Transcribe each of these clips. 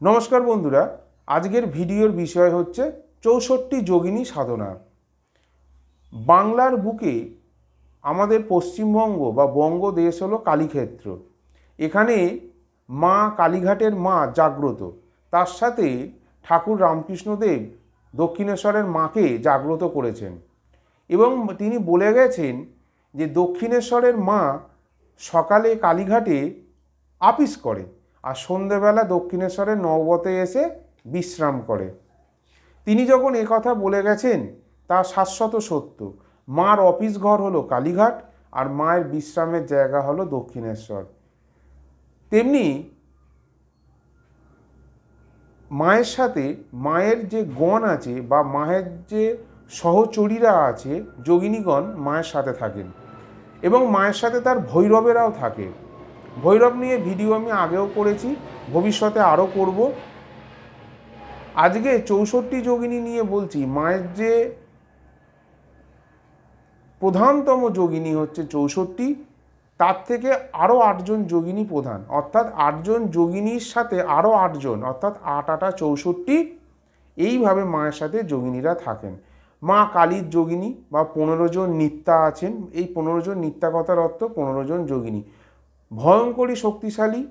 নমস্কার বন্ধুরা, আজকের ভিডিওর বিষয় হচ্ছে চৌষট্টি যোগিনী সাধনা। বাংলার বুকে আমাদের পশ্চিমবঙ্গ বা বঙ্গ দেশ হলো কালীক্ষেত্র। এখানে মা কালীঘাটের মা জাগ্রত, তার সাথে ঠাকুর রামকৃষ্ণদেব দক্ষিণেশ্বরের মাকে জাগ্রত করেছেন। এবং তিনি বলে গেছেন যে দক্ষিণেশ্বরের মা সকালে কালীঘাটে আপিস করে। আর সন্ধেবেলা দক্ষিণেশ্বরের নববতে এসে বিশ্রাম করে। তিনি যখন কথা বলে গেছেন তা শাশ্বত সত্য, মার অফিস ঘর হলো কালীঘাট আর মায়ের বিশ্রামের জায়গা হলো দক্ষিণেশ্বর। তেমনি মায়ের সাথে মায়ের যে গণ আছে বা মায়ের যে সহচরীরা আছে, যোগিনীগণ মায়ের সাথে থাকেন এবং মায়ের সাথে তার ভৈরবেরাও থাকে। ভৈরব নিয়ে ভিডিও আমি আগেও করেছি, ভবিষ্যতে আরও করব। আজকে চৌষট্টি যোগিনী নিয়ে বলছি, মায়ের যে প্রধানতম যোগিনী হচ্ছে চৌষট্টি, তার থেকে আরও আটজন যোগিনী প্রধান। অর্থাৎ আটজন যোগিনীর সাথে আরও আটজন, অর্থাৎ আট আটা চৌষট্টি, এইভাবে মায়ের সাথে যোগিনীরা থাকেন। মা কালীর যোগিনী বা পনেরো জন নিত্যা আছেন, এই পনেরো জন নিত্যা কথার অর্থ পনেরো জন যোগিনী। ভয়ঙ্করী শক্তিশালী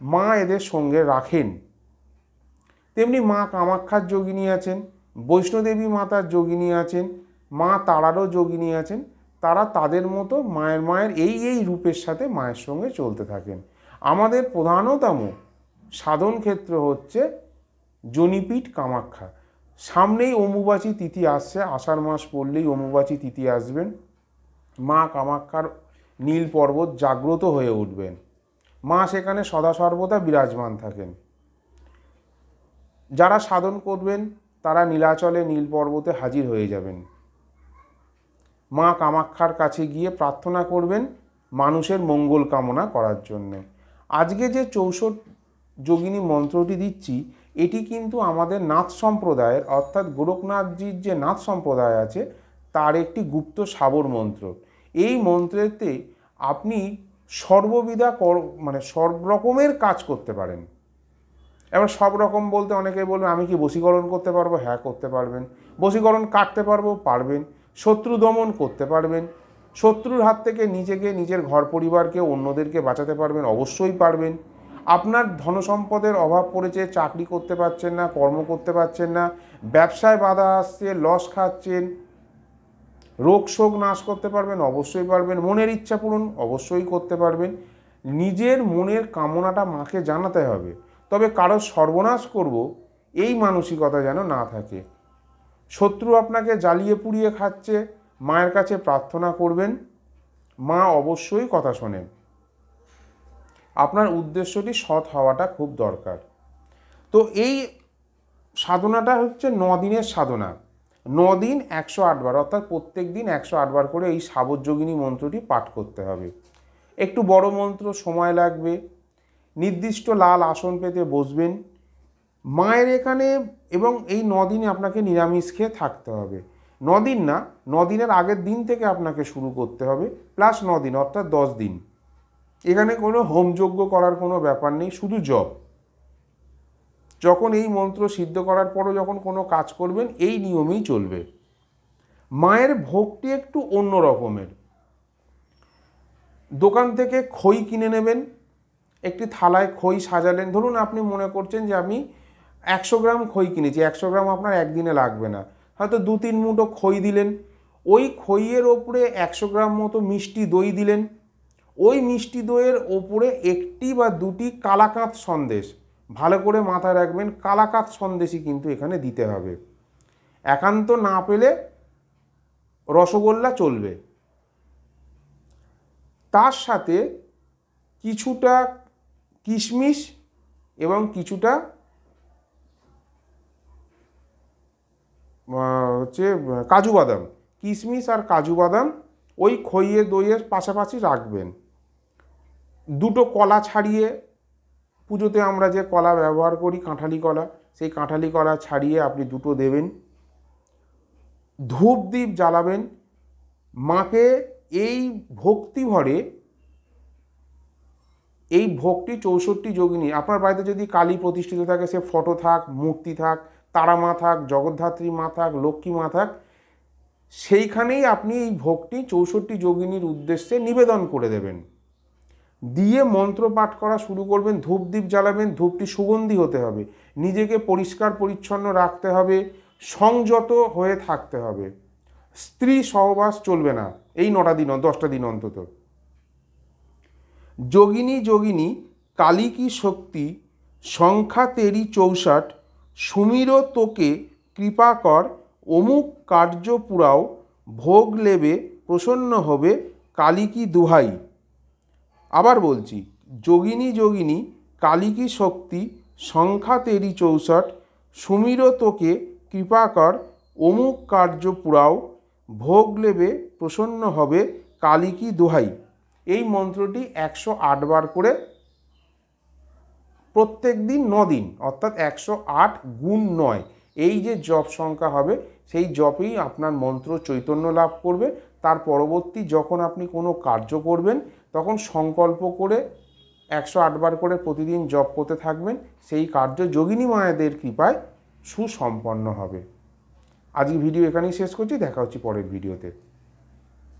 মা এদের সঙ্গে রাখেন। তেমনি মা কামাক্ষার যোগিনী আছেন, বৈষ্ণোদেবী মাতার যোগিনী আছেন, মা তারারও যোগিনী আছেন, তারা তাদের মতো মায়ের মায়ের এই এই রূপের সাথে মায়ের সঙ্গে চলতে থাকেন। আমাদের প্রধানতম সাধন ক্ষেত্র হচ্ছে জনিপীঠ কামাখ্যা। সামনেই অম্বুবাচী তিথি আসছে, আষাঢ় মাস পড়লেই অম্বুবাচী তিথি আসবেন। মা কামাক্ষার নীল পর্বত জাগ্রত হয়ে উঠবেন। মা সেখানে সদা সর্বদা বিরাজমান থাকেন। যারা সাধন করবেন, তারা নীলাচলে নীল পর্বতে হাজির হয়ে যাবেন। মা কামাক্ষার কাছে গিয়ে প্রার্থনা করবেন মানুষের মঙ্গল কামনা করার জন্যে। আজকে যে চৌষট যোগিনী মন্ত্রটি দিচ্ছি, এটি কিন্তু আমাদের নাথ সম্প্রদায়ের, অর্থাৎ গোরখনাথজির যে নাথ সম্প্রদায় আছে, তার একটি গুপ্ত সাবর মন্ত্র। এই মন্ত্রেতে আপনি সর্ববিধা কর মানে সব রকমের কাজ করতে পারেন। এবার সব রকম বলতে অনেকে বলবে, আমি কি বশীকরণ করতে পারব? হ্যাঁ করতে পারবেন। বশীকরণ কাটতে পারব? পারবেন। শত্রু দমন করতে পারবেন। শত্রুর হাত থেকে নিজেকে, নিজের ঘর পরিবারকে, অন্যদেরকে বাঁচাতে পারবেন, অবশ্যই পারবেন। আপনার ধনসম্পদের অভাব পড়েছে, চাকরি করতে পারছেন না, কর্ম করতে পারছেন না, ব্যবসায় বাধা আসছে, লস খাচ্ছেন রোগ শোক নাশ করতে পারবেন, অবশ্যই পারবেন। মনের ইচ্ছা পূরণ অবশ্যই করতে পারবেন। নিজের মনের কামনাটা মাকে জানাতে হবে। তবে কারও সর্বনাশ করব, এই মানসিকতা যেন না থাকে। শত্রু আপনাকে জ্বালিয়ে পুড়িয়ে খাচ্ছে, মায়ের কাছে প্রার্থনা করবেন, মা অবশ্যই কথা শোনেন। আপনার উদ্দেশ্যটি সৎ হওয়াটা খুব দরকার। তো এই সাধনাটা হচ্ছে ন দিনের সাধনা। দিন একশো আটবার, অর্থাৎ প্রত্যেক দিন একশো আটবার করে এই সাবযোগিনী মন্ত্রটি পাঠ করতে হবে। একটু বড় মন্ত্র, সময় লাগবে। নির্দিষ্ট লাল আসন পেতে বসবেন। মায়ের এখানে এবং এই দিনে আপনাকে নিরামিষ খেয়ে থাকতে হবে। দিন না দিনের আগের দিন থেকে আপনাকে শুরু করতে হবে, প্লাস দিন অর্থাৎ দশ দিন। এখানে কোনো হোমযজ্ঞ করার কোনো ব্যাপার নেই, শুধু জপ। যখন এই মন্ত্র সিদ্ধ করার পরও যখন কোনো কাজ করবেন, এই নিয়মেই চলবে। মায়ের ভোগটি একটু অন্য রকমের। দোকান থেকে খই কিনে নেবেন, একটি থালায় খই সাজালেন। ধরুন আপনি মনে করছেন যে আমি একশো গ্রাম খই কিনেছি, একশো গ্রাম আপনার একদিনে লাগবে না। হয়তো দু তিন মুঠো খই দিলেন, ওই খইয়ের ওপরে একশো গ্রাম মতো মিষ্টি দই দিলেন। ওই মিষ্টি দইয়ের ওপরে একটি বা দুটি কালাকাঁত সন্দেশ। ভালো করে মাথায় রাখবেন, কালাকাঁত সন্দেশই কিন্তু এখানে দিতে হবে। একান্ত না পেলে রসগোল্লা চলবে। তার সাথে কিছুটা কিশমিশ এবং কিছুটা হচ্ছে, কাজু বাদাম। কিশমিশ আর কাজু বাদাম ওই খইয়ে দইয়ের পাশাপাশি রাখবেন। দুটো কলা ছাড়িয়ে পুজোতে আমরা যে কলা ব্যবহার করি, কাঁঠালি কলা, সেই কাঁঠালি কলা ছাড়িয়ে আপনি দুটো দেবেন। ধূপ দ্বীপ জ্বালাবেন। মাকে এই ভক্তি ভরে এই ভোগটি চৌষট্টি যোগিনী, আপনার বাড়িতে যদি কালী প্রতিষ্ঠিত থাকে, সে ফটো থাক, মূর্তি থাক তারা মা থাক, জগদ্ধাত্রী মা থাক, লক্ষ্মী মা থাক, সেইখানেই আপনি এই ভোগটি চৌষট্টি যোগিনীর উদ্দেশ্যে নিবেদন করে দেবেন। দিয়ে মন্ত্র পাঠ করা শুরু করবেন, ধূপ দ্বীপ জ্বালাবেন, ধূপটি সুগন্ধি হতে হবে। নিজেকে পরিষ্কার, পরিচ্ছন্ন রাখতে হবে, সংযত হয়ে থাকতে হবে। স্ত্রী সহবাস চলবে না, এই নটা দিন, দশটা দিন অন্তত। যোগিনী যোগিনী, কালী কি শক্তি? সংখ্যা তেরি চৌষাট, সুমির তোকে কৃপা কর, অমুক কার্য পুরাও, ভোগ লেবে, প্রসন্ন হবে, কালী কি দুহাই। আবার বলছি, যোগিনী যোগিনী কালী কি শক্তি সংখ্যা তেরি চৌষট সুমির তোকে কৃপাকর অমুক কার্য পুরাও, ভোগ লেবে প্রসন্ন হবে কালী কি দোহাই। এই মন্ত্রটি একশো আটবার করে প্রত্যেক দিন দিন, অর্থাৎ একশো আট গুণ নয়। এই যে জপ সংখ্যা হবে, সেই জপেই আপনার মন্ত্র চৈতন্য লাভ করবে। তার পরবর্তী যখন আপনি কোনো কার্য করবেন তখন সংকল্প করে একশো আটবার করে প্রতিদিন জপ করতে থাকবেন। সেই কার্য যোগিনী মায়েদের কৃপায় সুসম্পন্ন হবে। আজকে ভিডিও এখানেই শেষ করছি। দেখা হচ্ছে পরের ভিডিওতে।